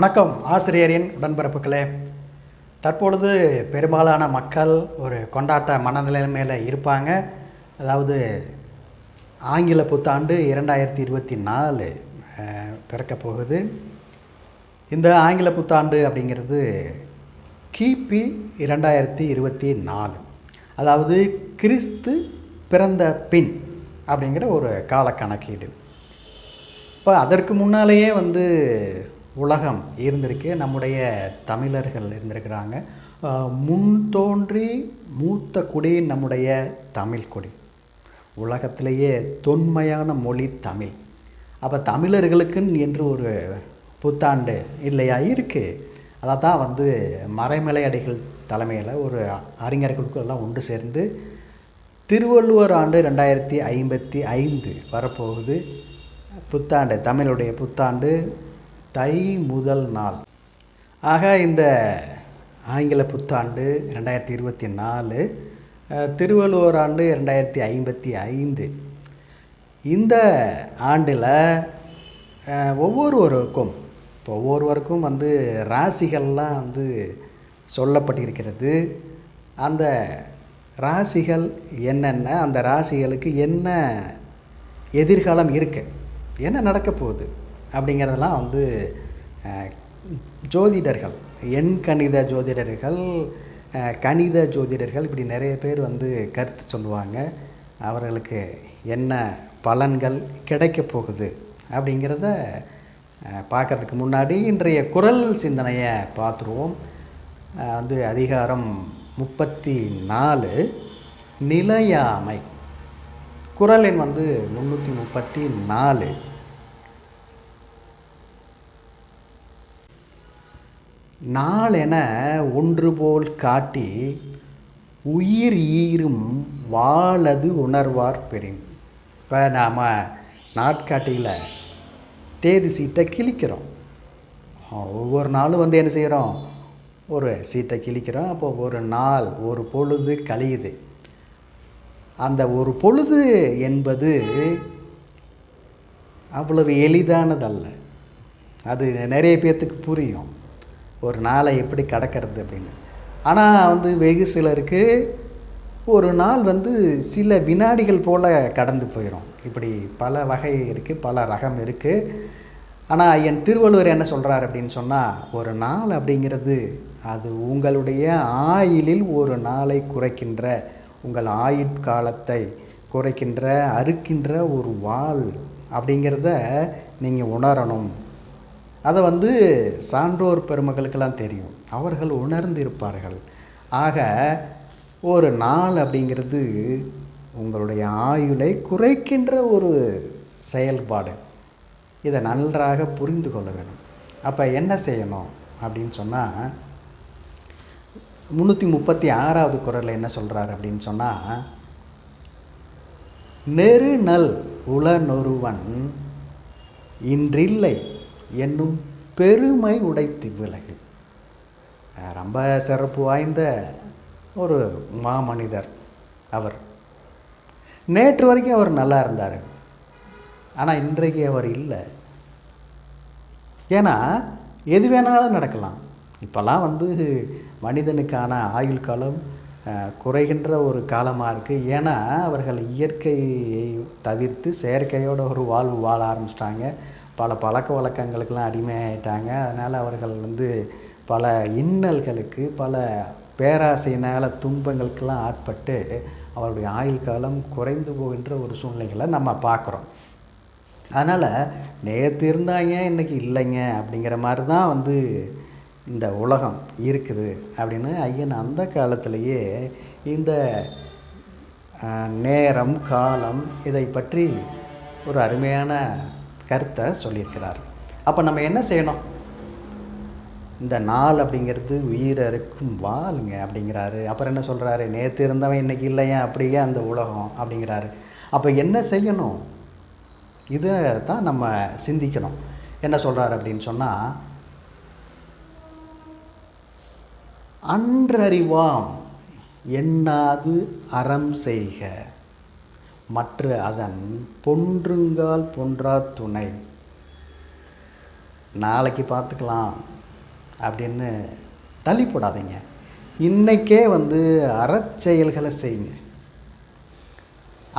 வணக்கம் ஆசிரியரின் உடன்பிறப்புகளே. தற்பொழுது பெரும்பாலான மக்கள் ஒரு கொண்டாட்ட மனநிலைமையில் இருப்பாங்க. அதாவது ஆங்கில புத்தாண்டு இரண்டாயிரத்தி இருபத்தி நாலு பிறக்க போகுது. இந்த ஆங்கில புத்தாண்டு அப்படிங்கிறது கிபி இரண்டாயிரத்தி இருபத்தி நாலு. அதாவது கிறிஸ்து பிறந்த பின் அப்படிங்கிற ஒரு கால கணக்கீடு இப்போ அதற்கு முன்னாலேயே வந்து உலகம் இருந்திருக்கு நம்முடைய தமிழர்கள் இருந்திருக்கிறாங்க. முன் தோன்றி மூத்த குடி நம்முடைய தமிழ் கொடி. உலகத்திலேயே தொன்மையான மொழி தமிழ். அப்போ தமிழர்களுக்குன்னு என்று ஒரு புத்தாண்டு இல்லையா? இருக்குது அதை தான் வந்து மறைமலை அடிகள் தலைமையில் ஒரு அறிஞர்களுக்கு எல்லாம் ஒன்று சேர்ந்து திருவள்ளுவர் ஆண்டு ரெண்டாயிரத்தி ஐம்பத்தி ஐந்து வரப்போகுது. புத்தாண்டு தமிழுடைய புத்தாண்டு தை முதல் நாள். ஆக இந்த ஆங்கில புத்தாண்டு ரெண்டாயிரத்தி இருபத்தி நாலு திருவள்ளுவர் ஆண்டு ரெண்டாயிரத்தி ஐம்பத்தி ஐந்து. இந்த ஆண்டில் ஒவ்வொருவருக்கும் இப்போ ஒவ்வொருவருக்கும் வந்து ராசிகள்லாம் வந்து சொல்லப்பட்டிருக்கிறது. அந்த ராசிகள் என்னென்ன அந்த ராசிகளுக்கு என்ன எதிர்காலம் இருக்கு? என்ன நடக்க போகுது? அப்படிங்கிறதெல்லாம் வந்து ஜோதிடர்கள் எண் கணித ஜோதிடர்கள் கணித ஜோதிடர்கள் இப்படி நிறைய பேர் வந்து கருத்து சொல்லுவாங்க. அவர்களுக்கு என்ன பலன்கள் கிடைக்க போகுது அப்படிங்கிறத பார்க்குறதுக்கு பார்க்கறதுக்கு முன்னாடி இன்றைய குரல் சிந்தனையை பார்த்துருவோம். வந்து அதிகாரம் முப்பத்தி நாலு நிலையாமை. குரல் எண் வந்து முந்நூற்றி முப்பத்தி நாலு நாளென ஒன்று போல் காட்டி உயிர் ஈரும் வாழது உணர்வார் பெரின். இப்போ நாம் நாட்காட்டியில் தேதி சீட்டை கிழிக்கிறோம். ஒவ்வொரு நாளும் வந்து என்ன செய்கிறோம் ஒரு சீட்டை கிழிக்கிறோம். அப்போ ஒரு நாள் ஒரு பொழுது கழியுது. அந்த ஒரு பொழுது என்பது அவ்வளவு எளிதானதல்ல. அது நிறைய பேர்த்துக்கு புரியும். ஒரு நாளை எப்படி கடக்கிறது அப்படின்னு. ஆனால் வந்து வெகு சிலருக்கு ஒரு நாள் வந்து சில வினாடிகள் போல் கடந்து போயிடும் இப்படி பல வகை இருக்குது பல ரகம் இருக்குது ஆனால் என் திருவள்ளுவர் என்ன சொல்கிறார் அப்படின்னு சொன்னால் ஒரு நாள் அப்படிங்கிறது அது உங்களுடைய ஆயிலில் ஒரு நாளை குறைக்கின்ற உங்கள் ஆயுட்காலத்தை குறைக்கின்ற அறுக்கின்ற ஒரு வாள் அப்படிங்கிறத நீங்கள் உணரணும். அதை வந்து சான்றோர் பெருமக்களுக்கெல்லாம் தெரியும். அவர்கள் உணர்ந்து இருப்பார்கள் ஆக ஒரு நாள் அப்படிங்கிறது உங்களுடைய ஆயுளை குறைக்கின்ற ஒரு செயல்பாடு. இதை நன்றாக புரிந்து கொள்ள வேண்டும். அப்போ என்ன செய்யணும் அப்படின்னு சொன்னால் முந்நூற்றி முப்பத்தி ஆறாவது குரலில் என்ன சொல்கிறார் அப்படின்னு சொன்னால் நெருநல் உளனொருவன் இன்றில்லை. என்னும் பெருமை உடைத்து விலகு. ரொம்ப சிறப்பு வாய்ந்த ஒரு மாமனிதர் அவர். நேற்று வரைக்கும் அவர் நல்லா இருந்தார். ஆனால் இன்றைக்கு அவர் இல்லை. ஏன்னா எது வேணாலும் நடக்கலாம். இப்போல்லாம் வந்து மனிதனுக்கான ஆயுள் காலம் குறைகின்ற ஒரு காலமாக இருக்குது ஏன்னா அவர்கள் இயற்கையை தவிர்த்து செயற்கையோட ஒரு வாழ்வு வாழ ஆரம்பிச்சிட்டாங்க. பல பழக்க வழக்கங்களுக்கெல்லாம் அடிமையாயிட்டாங்க. அதனால் அவர்கள் வந்து பல இன்னல்களுக்கு பல பேராசையினால் துன்பங்களுக்கெல்லாம் ஆட்பட்டு அவருடைய ஆயுள் காலம் குறைந்து போகின்ற ஒரு சூழ்நிலைகளை நம்ம பார்க்குறோம். அதனால் நேற்று இருந்தாங்க இன்னைக்கு இல்லைங்க? அப்படிங்கிற மாதிரி தான் வந்து இந்த உலகம் இருக்குது அப்படின்னு ஐயன் அந்த காலத்திலேயே இந்த நேரம் காலம் இதை பற்றி ஒரு அருமையான கருத்தை சொல்லியிருக்கிறார். அப்போ நம்ம என்ன செய்யணும்? இந்த நாள் அப்படிங்கிறது உயிர் அறுக்கும் வாளுங்க அப்படிங்கிறாரு. அப்புறம் என்ன சொல்கிறாரு நேற்று இருந்தவன் இன்னைக்கு இல்லையா அப்படியே அந்த உலகம் அப்படிங்கிறாரு. அப்போ என்ன செய்யணும்? இதை தான் நம்ம சிந்திக்கணும். என்ன சொல்கிறார் அப்படின்னு சொன்னால் அன்றறிவாம் எண்ணாது அறம் செய்க. மற்ற அதன் பொன்றுங்கால் பொன்றா துணை. நாளைக்கு பார்த்துக்கலாம் அப்படின்னு தள்ளி போடாதீங்க. இன்றைக்கே வந்து அறச்செயல்களை செய்யுங்க.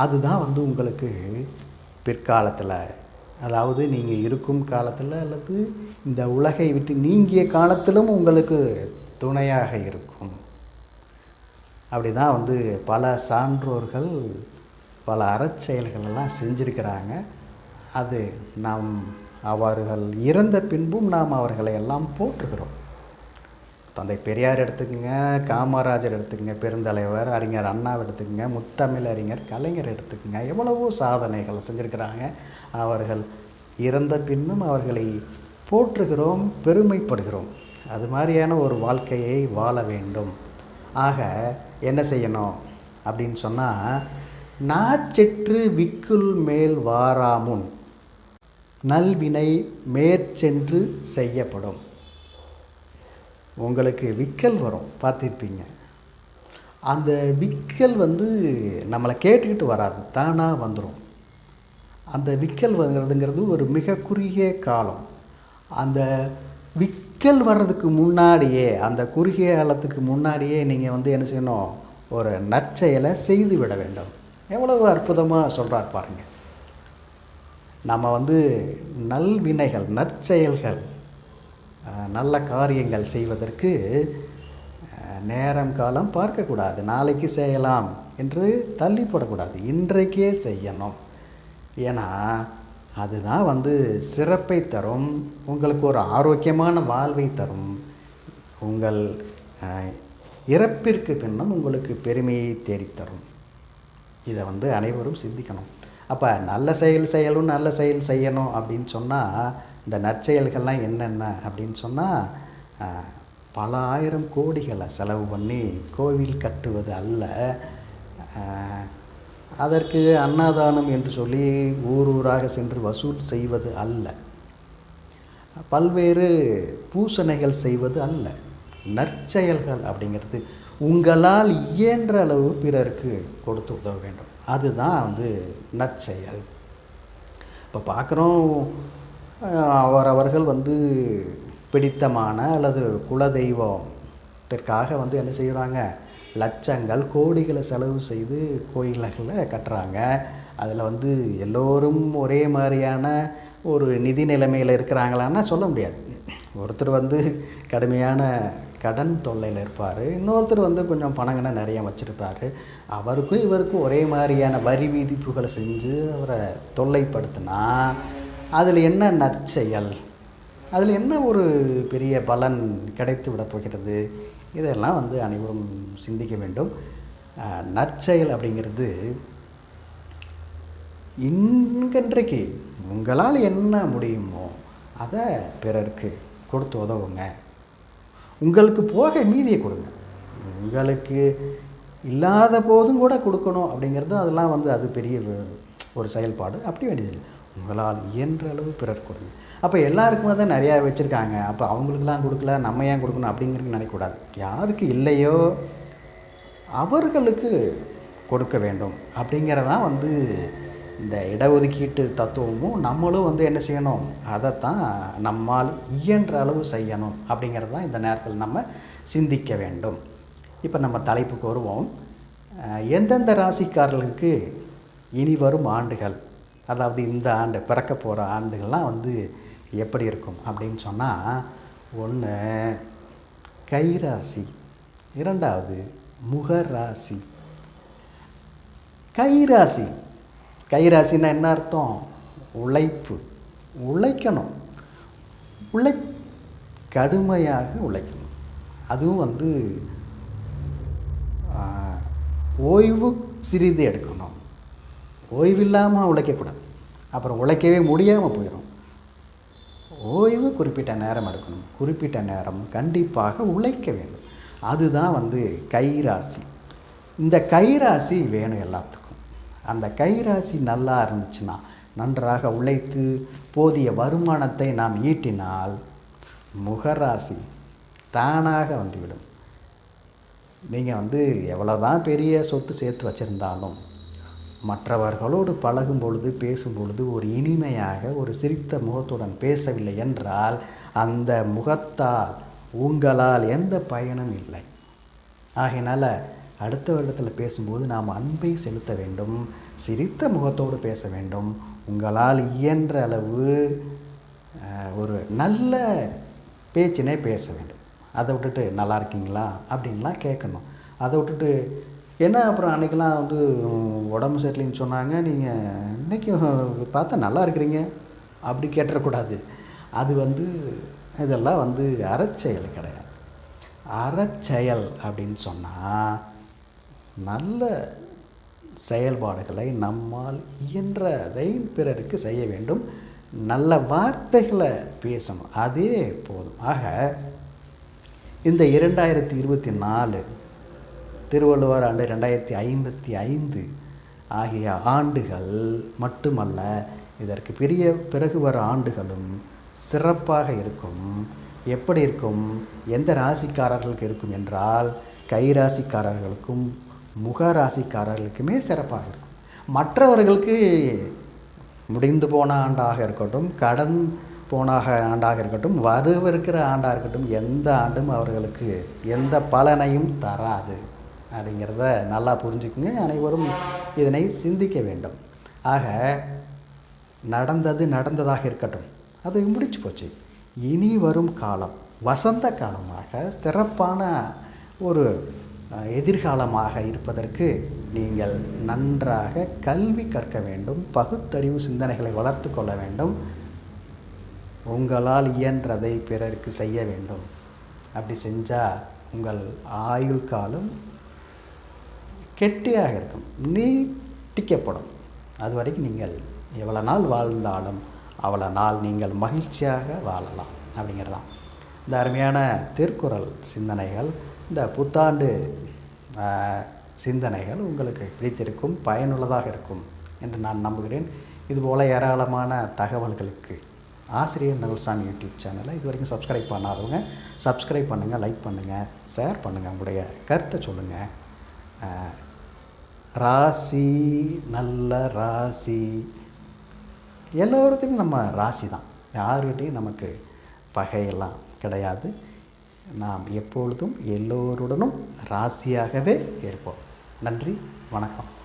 அதுதான் வந்து உங்களுக்கு பிற்காலத்தில் அதாவது நீங்கள் இருக்கும் காலத்தில் அல்லது இந்த உலகை விட்டு நீங்கிய காலத்திலும் உங்களுக்கு துணையாக இருக்கும். அப்படி தான் வந்து பல சான்றோர்கள் பல அறச்செயல்கள் எல்லாம் அது நாம் அவர்கள் இறந்த பின்பும் நாம் அவர்களை எல்லாம் போற்றுகிறோம். தந்தை பெரியார் எடுத்துக்கங்க காமராஜர் எடுத்துக்கங்க பெருந்தலைவர் அறிஞர் அண்ணா எடுத்துக்கங்க முத்தமிழ் அறிஞர் கலைஞர் எடுத்துக்கங்க. எவ்வளவோ சாதனைகள் செஞ்சுருக்கிறாங்க. அவர்கள் இறந்த பின்னும் அவர்களை போற்றுகிறோம் பெருமைப்படுகிறோம். அது மாதிரியான ஒரு வாழ்க்கையை வாழ வேண்டும். ஆக என்ன செய்யணும் அப்படின்னு சொன்னால் நாச்செற்று விக்குள் மேல் வாராமுன் நல்வினை மேற்சென்று செய்யப்படும். உங்களுக்கு விக்கல் வரும் பார்த்துருப்பீங்க. அந்த விக்கல் வந்து நம்மளை கேட்டுக்கிட்டு வராது தானாக வந்துடும் அந்த விக்கல் வர்றதுங்கிறது ஒரு மிக குறுகிய காலம். அந்த விக்கல் வர்றதுக்கு முன்னாடியே அந்த குறுகிய காலத்துக்கு முன்னாடியே நீங்கள் வந்து என்ன செய்யணும்? ஒரு நற்செயலை செய்து விட வேண்டும். எவ்வளவு அற்புதமாக சொல்கிறார் பாருங்கள் நம்ம வந்து நல்வினைகள் நற்செயல்கள் நல்ல காரியங்கள் செய்வதற்கு நேரம் காலம் பார்க்கக்கூடாது. நாளைக்கு செய்யலாம் என்று தள்ளிப்படக்கூடாது. இன்றைக்கே செய்யணும். ஏன்னா அதுதான் வந்து சிறப்பை தரும் உங்களுக்கு ஒரு ஆரோக்கியமான வாழ்வை தரும். உங்கள் இறப்பிற்கு பின்னும் உங்களுக்கு பெருமையை தேடித்தரும். இதை வந்து அனைவரும் சிந்திக்கணும். அப்போ நல்ல செயல் செயலும் நல்ல செயல் செய்யணும் அப்படின்னு சொன்னால் இந்த நற்செயல்கள்லாம் என்னென்ன அப்படின்னு சொன்னால் பல ஆயிரம் கோடிகளை செலவு பண்ணி கோவில் கட்டுவது அல்ல. அதற்கு அன்னதானம் என்று சொல்லி ஊர் ஊராக சென்று வசூல் செய்வது அல்ல. பல்வேறு பூசணைகள் செய்வது அல்ல. நற்செயல்கள் அப்படிங்கிறது உங்களால் இயன்ற அளவு பிறருக்கு கொடுத்து உதவ வேண்டும். அதுதான் வந்து நற்செயல். இப்போ பார்க்குறோம் அவரவர்கள் வந்து பிடித்தமான அல்லது குலதெய்வத்திற்காக வந்து என்ன செய்கிறாங்க லட்சங்கள் கோடிகளை செலவு செய்து கோயில்களை கட்டுறாங்க. அதில் வந்து எல்லோரும் ஒரே மாதிரியான ஒரு நிதி நிலைமையில் இருக்கிறாங்களான்னா சொல்ல முடியாது. ஒருத்தர் வந்து கடுமையான கடன் தொல்லையில் இருப்பார் இன்னொருத்தர் வந்து கொஞ்சம் பணங்கனை நிறைய வச்சுருப்பார். அவருக்கும் இவருக்கும் ஒரே மாதிரியான வரி விதிப்புகளை செஞ்சு அவரை தொல்லைப்படுத்தினா அதில் என்ன நற்செயல்? அதில் என்ன ஒரு பெரிய பலன் கிடைத்து விட போகிறது? இதெல்லாம் வந்து அனைவரும் சிந்திக்க வேண்டும். நற்செயல் அப்படிங்கிறது இங்கன்றைக்கு உங்களால் என்ன முடியுமோ அதை பிறருக்கு கொடுத்து உதவுங்க. உங்களுக்கு போக மீதியை கொடுங்க. உங்களுக்கு இல்லாத போதும் கூட கொடுக்கணும் அப்படிங்கிறது அதெல்லாம் வந்து அது பெரிய ஒரு செயல்பாடு. அப்படி வேண்டியதில்லை. உங்களால் இயன்ற அளவு பிறர் கொடுங்க. அப்போ எல்லாருக்குமே தான் நிறையா வச்சுருக்காங்க. அப்போ அவங்களுக்கெல்லாம் கொடுக்கல நம்ம ஏன் கொடுக்கணும் அப்படிங்கிறது நினைக்கக்கூடாது. யாருக்கு இல்லையோ அவர்களுக்கு கொடுக்க வேண்டும் அப்படிங்கிறதான் வந்து இந்த இடஒதுக்கீட்டு தத்துவமும் நம்மளும் வந்து என்ன செய்யணும்? அதைத்தான் நம்மால் இயன்ற அளவு செய்யணும் அப்படிங்கிறது தான் இந்த நேரத்தில் நம்ம சிந்திக்க வேண்டும். இப்போ நம்ம தலைப்புக்கு வருவோம். எந்தெந்த ராசிக்காரர்களுக்கு இனி வரும் ஆண்டுகள் அதாவது இந்த ஆண்டு பிறக்க போகிற ஆண்டுகள்லாம் வந்து எப்படி இருக்கும் அப்படின்னு சொன்னால் ஒன்று கைராசி இரண்டாவது முகராசி. கைராசி கைராசின்னா என்ன அர்த்தம்? உழைப்பு. உழைக்கணும். உழை கடுமையாக உழைக்கணும். அதுவும் வந்து ஓய்வு சிறிது எடுக்கணும். ஓய்வில்லாமல் உழைக்கக்கூடாது. அப்புறம் உழைக்கவே முடியாமல் போயிடும். ஓய்வு குறிப்பிட்ட நேரம் எடுக்கணும். குறிப்பிட்ட நேரம் கண்டிப்பாக உழைக்க வேண்டும். அதுதான் வந்து கைராசி. இந்த கைராசி வேணும் எல்லாத்துக்கும். அந்த கைராசி நல்லா இருந்துச்சுன்னா நன்றாக உழைத்து போதிய வருமானத்தை நாம் ஈட்டினால் முகராசி தானாக வந்துவிடும். நீங்கள் வந்து எவ்வளோதான் பெரிய சொத்து சேர்த்து வச்சுருந்தாலும் மற்றவர்களோடு பழகும் பொழுது பேசும் பொழுது ஒரு இனிமையாக ஒரு சிரித்த முகத்துடன் பேசவில்லை என்றால் அந்த முகத்தால் உங்களால் எந்த பயனும் இல்லை. ஆகையினால் அடுத்த வருடத்தில் பேசும்போது நாம் அன்பை செலுத்த வேண்டும் சிரித்த முகத்தோடு பேச வேண்டும். உங்களால் இயன்ற அளவு ஒரு நல்ல பேச்சினை பேச வேண்டும். அதை விட்டுட்டு நல்லா இருக்கீங்களா? அப்படின்லாம் கேட்கணும். அதை விட்டுட்டு என்ன அப்புறம் அன்றைக்கெலாம் வந்து உடம்பு சரியில்லைன்னு சொன்னாங்க? நீங்கள் இன்றைக்கி பார்த்தா நல்லா இருக்கிறீங்க. அப்படி கேட்டுறக்கூடாது. அது வந்து இதெல்லாம் வந்து அறச்செயல் கிடையாது. அறச்செயல் அப்படின்னு சொன்னால் நல்ல செயல்பாடுகளை நம்மால் இயன்றதை பிறருக்கு செய்ய வேண்டும். நல்ல வார்த்தைகளை பேசணும். அதே போதும். ஆக இந்த இரண்டாயிரத்தி இருபத்தி நாலு திருவள்ளுவர் ஆண்டு ரெண்டாயிரத்தி ஐம்பத்தி ஐந்து ஆகிய ஆண்டுகள் மட்டுமல்ல இதற்கு பெரிய பிறகு வர ஆண்டுகளும் சிறப்பாக இருக்கும். எப்படி இருக்கும்? எந்த ராசிக்காரர்களுக்கு இருக்கும் என்றால் கை முக ராசிக்காரர்களுக்குமே சிறப்பாக இருக்கும். மற்றவர்களுக்கு முடிந்து போன ஆண்டாக இருக்கட்டும் கடன் போனாக ஆண்டாக இருக்கட்டும் வரவிருக்கிற ஆண்டாக இருக்கட்டும் எந்த ஆண்டும் அவர்களுக்கு எந்த பலனையும் தராது. அப்படிங்கிறத நல்லா புரிஞ்சுக்குங்க. அனைவரும் இதனை சிந்திக்க வேண்டும். ஆக நடந்தது நடந்ததாக இருக்கட்டும். அது முடிச்சு போச்சு. இனி வரும் காலம் வசந்த காலமாக சிறப்பான ஒரு எதிர்காலமாக இருப்பதற்கு நீங்கள் நன்றாக கல்வி கற்க வேண்டும் பகுத்தறிவு சிந்தனைகளை வளர்த்து கொள்ள வேண்டும் உங்களால் இயன்றதை பிறருக்கு செய்ய வேண்டும். அப்படி செஞ்சால் உங்கள் ஆயுள் காலம் கெட்டியாக இருக்கும் நீட்டிக்கப்படும். அது வரைக்கும் நீங்கள் எவ்வளோ நாள் வாழ்ந்தாலும் அவ்வளோ நாள் நீங்கள் மகிழ்ச்சியாக வாழலாம் அப்படிங்கிறதான். இந்த அருமையான திருக்குறள் சிந்தனைகள் இந்த புத்தாண்டு சிந்தனைகள் உங்களுக்கு பிடித்திருக்கும் பயனுள்ளதாக இருக்கும் என்று நான் நம்புகிறேன். இதுபோல் ஏராளமான தகவல்களுக்கு ஆசிரியர் நகுல்சாமி யூடியூப் சேனலை இது வரைக்கும் சப்ஸ்கிரைப் பண்ணாதவங்க சப்ஸ்கிரைப் பண்ணுங்கள் லைக் பண்ணுங்கள் ஷேர் பண்ணுங்கள் உங்களுடைய கருத்தை சொல்லுங்கள் ராசி நல்ல ராசி எல்லோருத்துக்கும் நம்ம ராசி தான். யாருகிட்டையும் நமக்கு பகையெல்லாம் கிடையாது. நாம் எப்பொழுதும் எல்லோருடனும் ராசியாகவே இருப்போம். நன்றி வணக்கம்.